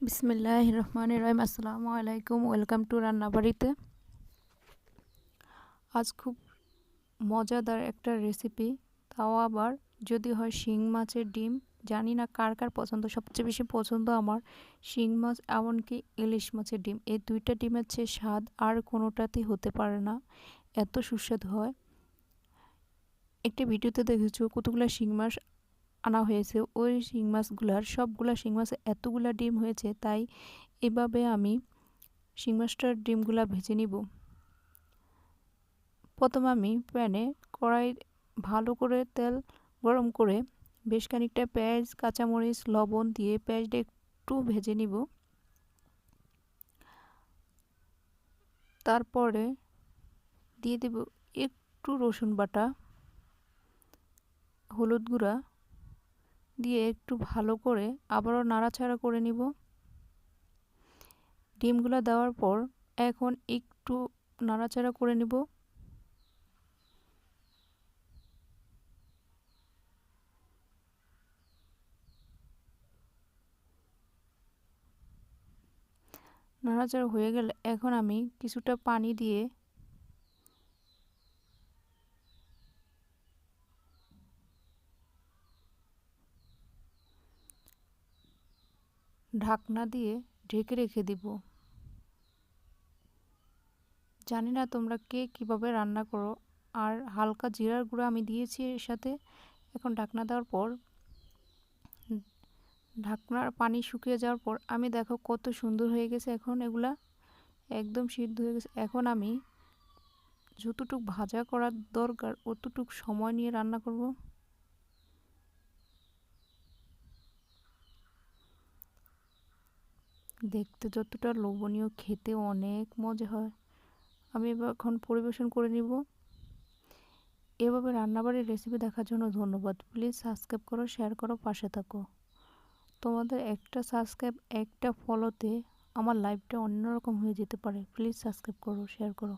বিসমিল্লাহ রহমান রহিম আসসালামু আলাইকুম ওয়েলকাম টু রান্নাবাড়িতে আজ খুব মজাদার একটা রেসিপি তাও আবার যদি হয় শিং মাছের ডিম। জানি না কার কার পছন্দ। সবচেয়ে বেশি পছন্দ আমার শিং মাছ এমনকি ইলিশ মাছের ডিম। এই দুইটা ডিমের চেয়ে স্বাদ আর কোনোটাতেই হতে পারে না। এত সুস্বাদু হয়। একটি ভিডিওতে দেখেছ কতগুলো শিং মাছ আনা হয়েছে। ওই শিং মাছগুলার সবগুলা শিং মাছে এতগুলা ডিম হয়েছে, তাই এভাবে আমি শিং মাছটার ডিমগুলা ভেজে নিব। প্রথম আমি প্যানে কড়াই ভালো করে তেল গরম করে বেশ খানিকটা পেঁয়াজ, কাঁচামরিচ, লবণ দিয়ে পেঁয়াজটা একটু ভেজে নিব। তারপরে দিয়ে দেব একটু রসুন বাটা, হলুদ গুঁড়া দিয়ে একটু ভালো করে আবারও নাড়াচাড়া করে নিব। ডিমগুলো দেওয়ার পর এখন একটু নাড়াচাড়া করে নিব। নাড়াচাড়া হয়ে গেলে এখন আমি কিছুটা পানি দিয়ে ঢাকনা দিয়ে ঢেকে রেখে দিব। জানি না তোমরা কে কীভাবে রান্না করো। আর হালকা জিরার গুঁড়ো আমি দিয়েছি এর সাথে। এখন ঢাকনা দেওয়ার পর, ঢাকনার পানি শুকিয়ে যাওয়ার পর আমি দেখো কত সুন্দর হয়ে গেছে এখন এগুলা। একদম সিদ্ধ হয়ে গেছে। এখন আমি যতটুক ভাজা করার দরকার, অতটুক সময় নিয়ে রান্না করব। দেখতে যতটা লোভনীয় খেতে অনেক মজা হয়। আমি এবার এখন পরিবেশন করে নিব। এভাবে রান্নাবাড়ির রেসিপি দেখার জন্য ধন্যবাদ। প্লিজ সাবস্ক্রাইব করো শেয়ার করো, পাশে থাকো। তোমাদের একটা সাবস্ক্রাইব একটা ফলোতে আমার লাইফটা অন্যরকম হয়ে যেতে পারে। প্লিজ সাবস্ক্রাইব করো শেয়ার করো।